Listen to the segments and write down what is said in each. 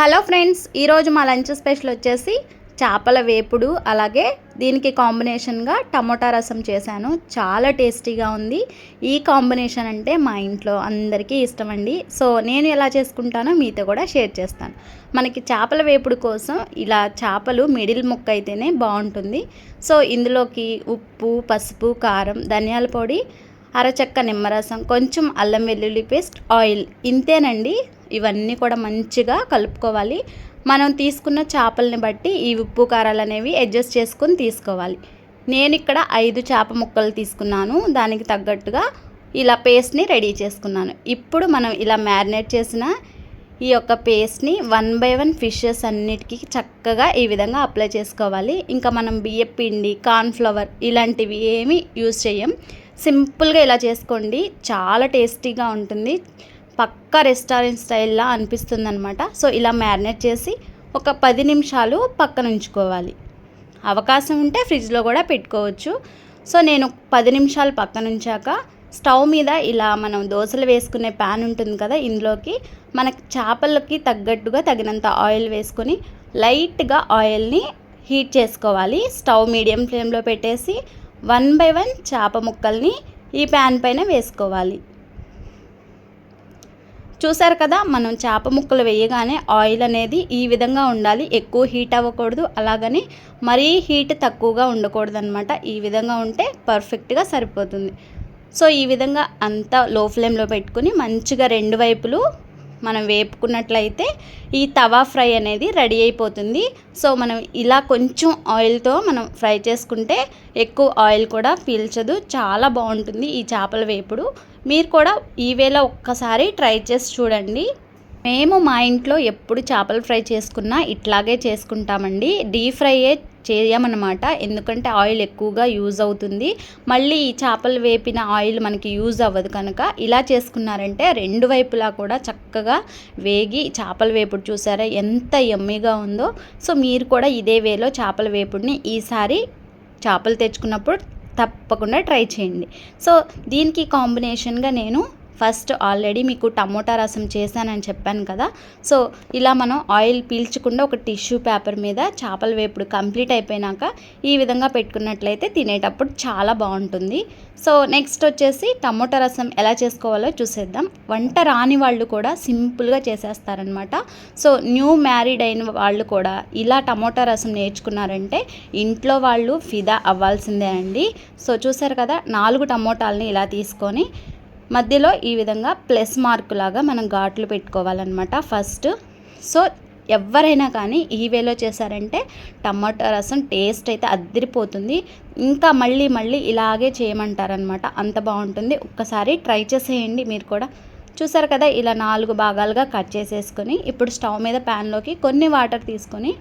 Hello friends ఈరోజు మా lunch special వచ్చేసి చేపల వేపుడు అలాగే దీనికి కాంబినేషన్గా టమోటా రసం చేశాను. చాలా టేస్టీగా ఉంది. ఈ కాంబినేషన్ అంటే మా ఇంట్లో అందరికీ ఇష్టం అండి. సో నేను ఎలా చేసుకుంటానో మీతో కూడా షేర్ చేస్తాను. మనకి చేపల వేపుడు కోసం ఇలా చేపలు మిడిల్ ముక్క అయితేనే బాగుంటుంది. సో ఇందులోకి ఉప్పు పసుపు కారం ధనియాల పొడి అరచక్క నిమ్మరసం కొంచెం అల్లం వెల్లుల్లి పేస్ట్ ఆయిల్ ఇంతేనండి. ఇవన్నీ కూడా మంచిగా కలుపుకోవాలి. మనం తీసుకున్న చేపల్ని బట్టి ఈ ఉప్పు కారాలు అనేవి అడ్జస్ట్ చేసుకొని తీసుకోవాలి. నేను ఇక్కడ ఐదు చేప ముక్కలు తీసుకున్నాను. దానికి తగ్గట్టుగా ఇలా పేస్ట్ని రెడీ చేసుకున్నాను. ఇప్పుడు మనం ఇలా మ్యారినేట్ చేసిన ఈ యొక్క పేస్ట్ని వన్ బై వన్ ఫిషెస్ అన్నిటికీ చక్కగా ఈ విధంగా అప్లై చేసుకోవాలి. ఇంకా మనం బియ్యం పిండి కార్న్ఫ్లవర్ ఇలాంటివి ఏమీ యూజ్ చేయం. సింపుల్గా ఇలా చేసుకోండి. చాలా టేస్టీగా ఉంటుంది. పక్కా రెస్టారెంట్ స్టైల్లా అనిపిస్తుంది అనమాట సో ఇలా మ్యారినేట్ చేసి ఒక పది నిమిషాలు పక్కన ఉంచుకోవాలి. అవకాశం ఉంటే ఫ్రిడ్జ్లో కూడా పెట్టుకోవచ్చు. సో నేను పది నిమిషాలు పక్కన ఉంచాక స్టవ్ మీద ఇలా మనం దోశలు వేసుకునే ప్యాన్ ఉంటుంది కదా ఇందులోకి మనకి చేపలకి తగ్గట్టుగా తగినంత ఆయిల్ వేసుకొని లైట్గా ఆయిల్ని హీట్ చేసుకోవాలి. స్టవ్ మీడియం ఫ్లేమ్లో పెట్టేసి వన్ బై వన్ చేప ముక్కల్ని ఈ ప్యాన్ పైన వేసుకోవాలి. చూసారు కదా మనం చేప ముక్కలు వేయగానే ఆయిల్ అనేది ఈ విధంగా ఉండాలి. ఎక్కువ హీట్ అవ్వకూడదు. అలాగని మరీ హీట్ తక్కువగా ఉండకూడదు అనమాట ఈ విధంగా ఉంటే పర్ఫెక్ట్గా సరిపోతుంది. సో ఈ విధంగా అంతా లో ఫ్లేమ్లో పెట్టుకుని మంచిగా రెండు వైపులు మనం వేపుకున్నట్లయితే ఈ తవా ఫ్రై అనేది రెడీ అయిపోతుంది. సో మనం ఇలా కొంచెం ఆయిల్తో మనం ఫ్రై చేసుకుంటే ఎక్కువ ఆయిల్ కూడా పీల్చదు. చాలా బాగుంటుంది ఈ చేపల వేపుడు. మీరు కూడా ఈ వేళ ఒక్కసారి ట్రై చేసి చూడండి. మేము మా ఇంట్లో ఎప్పుడు చేపలు ఫ్రై చేసుకున్నా ఇట్లాగే చేసుకుంటామండి. డీప్ ఫ్రైయే చేయమన్నమాట. ఎందుకంటే ఆయిల్ ఎక్కువగా యూజ్ అవుతుంది. మళ్ళీ ఈ చేపలు వేపిన ఆయిల్ మనకి యూజ్ అవ్వదు కనుక ఇలా చేసుకున్నారంటే రెండు వైపులా కూడా చక్కగా వేగి చేపల వేపుడు చూసారా ఎంత ఎమ్మీగా ఉందో. సో మీరు కూడా ఇదే వేలో చేపల వేపుడిని ఈసారి చేపలు తెచ్చుకున్నప్పుడు తప్పకుండా ట్రై చేయండి. సో దీనికి కాంబినేషన్గా నేను ఫస్ట్ ఆల్రెడీ మీకు టమోటా రసం చేశానని చెప్పాను కదా. సో ఇలా మనం ఆయిల్ పీల్చకుండా ఒక టిష్యూ పేపర్ మీద చేపల వేపుడు కంప్లీట్ అయిపోయినాక ఈ విధంగా పెట్టుకున్నట్లయితే తినేటప్పుడు చాలా బాగుంటుంది. సో నెక్స్ట్ వచ్చేసి టమోటా రసం ఎలా చేసుకోవాలో చూసేద్దాం. వంట రాని వాళ్ళు కూడా సింపుల్గా చేసేస్తారనమాట సో న్యూ మ్యారీడ్ అయిన వాళ్ళు కూడా ఇలా టమోటా రసం నేర్చుకున్నారంటే ఇంట్లో వాళ్ళు ఫిదా అవ్వాల్సిందే అండి. సో చూసారు కదా నాలుగు టమోటాలని ఇలా తీసుకొని మధ్యలో ఈ విధంగా ప్లస్ మార్క్ లాగా మనం ఘాట్లు పెట్టుకోవాలన్నమాట ఫస్ట్. సో ఎవరైనా కానీ ఈ వేలో చేశారంటే టమాటా రసం టేస్ట్ అయితే అద్దరిపోతుంది ఇంకా మళ్ళీ మళ్ళీ ఇలాగే చేయమంటారనమాట అంత బాగుంటుంది. ఒక్కసారి ట్రై చేసేయండి మీరు కూడా. చూసారు కదా ఇలా నాలుగు భాగాలుగా కట్ చేసేసుకొని ఇప్పుడు స్టవ్ మీద ప్యాన్లోకి కొన్ని వాటర్ తీసుకొని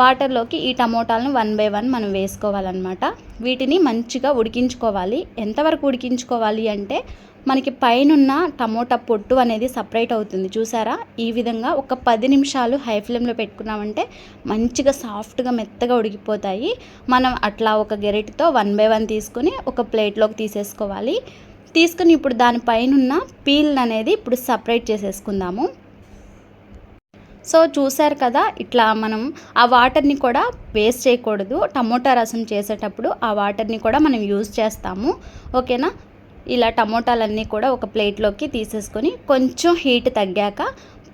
వాటర్లోకి ఈ టమోటాలను వన్ బై వన్ మనం వేసుకోవాలన్నమాట. వీటిని మంచిగా ఉడికించుకోవాలి. ఎంతవరకు ఉడికించుకోవాలి అంటే మనకి పైనున్న టమోటా పొట్టు అనేది సపరేట్ అవుతుంది. చూసారా? ఈ విధంగా ఒక పది నిమిషాలు హై ఫ్లేమ్లో పెట్టుకున్నామంటే మంచిగా సాఫ్ట్గా మెత్తగా ఉడికిపోతాయి. మనం అట్లా ఒక గెరెట్తో వన్ బై వన్ తీసుకుని ఒక ప్లేట్లోకి తీసేసుకోవాలి. తీసుకుని ఇప్పుడు దానిపైనున్న పీల్ అనేది ఇప్పుడు సపరేట్ చేసేసుకుందాము. సో చూశారు కదా? ఇట్లా మనం ఆ వాటర్ని కూడా వేస్ట్ చేయకూడదు. టమోటా రసం చేసేటప్పుడు ఆ వాటర్ని కూడా మనం యూజ్ చేస్తాము. ఓకేనా? ఇలా టమోటాలన్నీ కూడా ఒక ప్లేట్లోకి తీసేసుకొని కొంచెం హీట్ తగ్గాక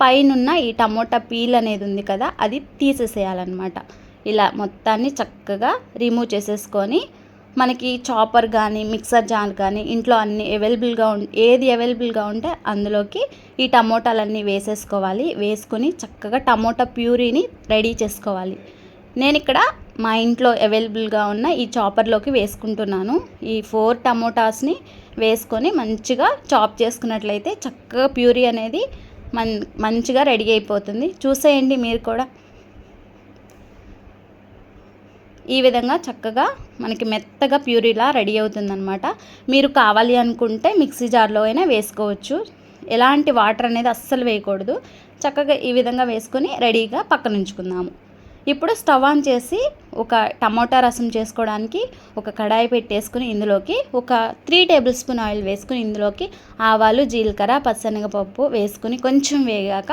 పైనున్న ఈ టమోటా పీల్ అనేది ఉంది కదా అది తీసేసేయాలన్నమాట. ఇలా మొత్తాన్ని చక్కగా రిమూవ్ చేసేసుకొని మనకి చాపర్ కానీ మిక్సర్ జార్ కానీ ఇంట్లో అన్ని అవైలబుల్గా ఉం ఏది అవైలబుల్గా ఉంటే అందులోకి ఈ టమోటాలన్నీ వేసేసుకోవాలి. వేసుకొని చక్కగా టమోటా ప్యూరీని రెడీ చేసుకోవాలి. నేను ఇక్కడ మా ఇంట్లో అవైలబుల్గా ఉన్న ఈ చాపర్లోకి వేసుకుంటున్నాను. ఈ ఫోర్ టమోటాస్ని వేసుకొని మంచిగా చాప్ చేసుకున్నట్లయితే చక్కగా ప్యూరీ అనేది మన్ మంచిగా రెడీ అయిపోతుంది. చూసేయండి మీరు కూడా. ఈ విధంగా చక్కగా మనకి మెత్తగా ప్యూరీలా రెడీ అవుతుందన్నమాట. మీరు కావాలి అనుకుంటే మిక్సీ జార్లో అయినా వేసుకోవచ్చు. ఎలాంటి వాటర్ అనేది అస్సలు వేయకూడదు. చక్కగా ఈ విధంగా వేసుకొని రెడీగా పక్కన ఉంచుకుందాము ఇప్పుడు స్టవ్ ఆన్ చేసి ఒక టమోటా రసం చేసుకోవడానికి ఒక కడాయి పెట్టేసుకుని ఇందులోకి ఒక త్రీ టేబుల్ స్పూన్ ఆయిల్ వేసుకుని ఇందులోకి ఆవాలు జీలకర్ర పచ్చనగపప్పు వేసుకుని కొంచెం వేగాక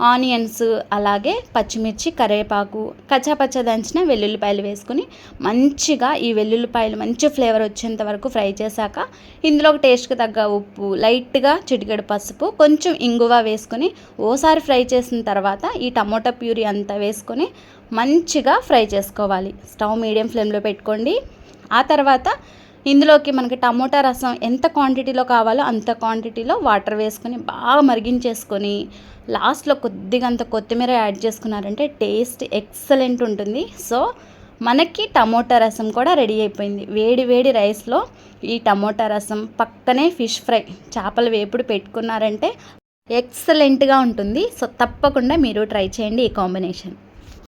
ఆనియన్స్ అలాగే పచ్చిమిర్చి కరివేపాకు కచ్చాపచ్చ దంచిన వెల్లుల్లిపాయలు వేసుకుని మంచిగా ఈ వెల్లుల్లిపాయలు మంచి ఫ్లేవర్ వచ్చేంత వరకు ఫ్రై చేశాక ఇందులో ఒక టేస్ట్కి తగ్గ ఉప్పు లైట్గా చిటికెడు పసుపు కొంచెం ఇంగువ వేసుకొని ఓసారి ఫ్రై చేసిన తర్వాత ఈ టమోటా ప్యూరీ అంతా వేసుకొని మంచిగా ఫ్రై చేసుకోవాలి. స్టవ్ మీడియం ఫ్లేమ్లో పెట్టుకోండి. ఆ తర్వాత ఇందులోకి మనకి టమోటా రసం ఎంత క్వాంటిటీలో కావాలో అంత క్వాంటిటీలో వాటర్ వేసుకొని బాగా మరిగించేసుకొని లాస్ట్లో కొద్దిగా అంత కొత్తిమీర యాడ్ చేసుకున్నారంటే టేస్ట్ ఎక్సలెంట్ ఉంటుంది. సో మనకి టమోటా రసం కూడా రెడీ అయిపోయింది. వేడి వేడి రైస్లో ఈ టమోటా రసం పక్కనే ఫిష్ ఫ్రై చేపల వేపుడు పెట్టుకున్నారంటే ఎక్సలెంట్గా ఉంటుంది. సో తప్పకుండా మీరు ట్రై చేయండి ఈ కాంబినేషన్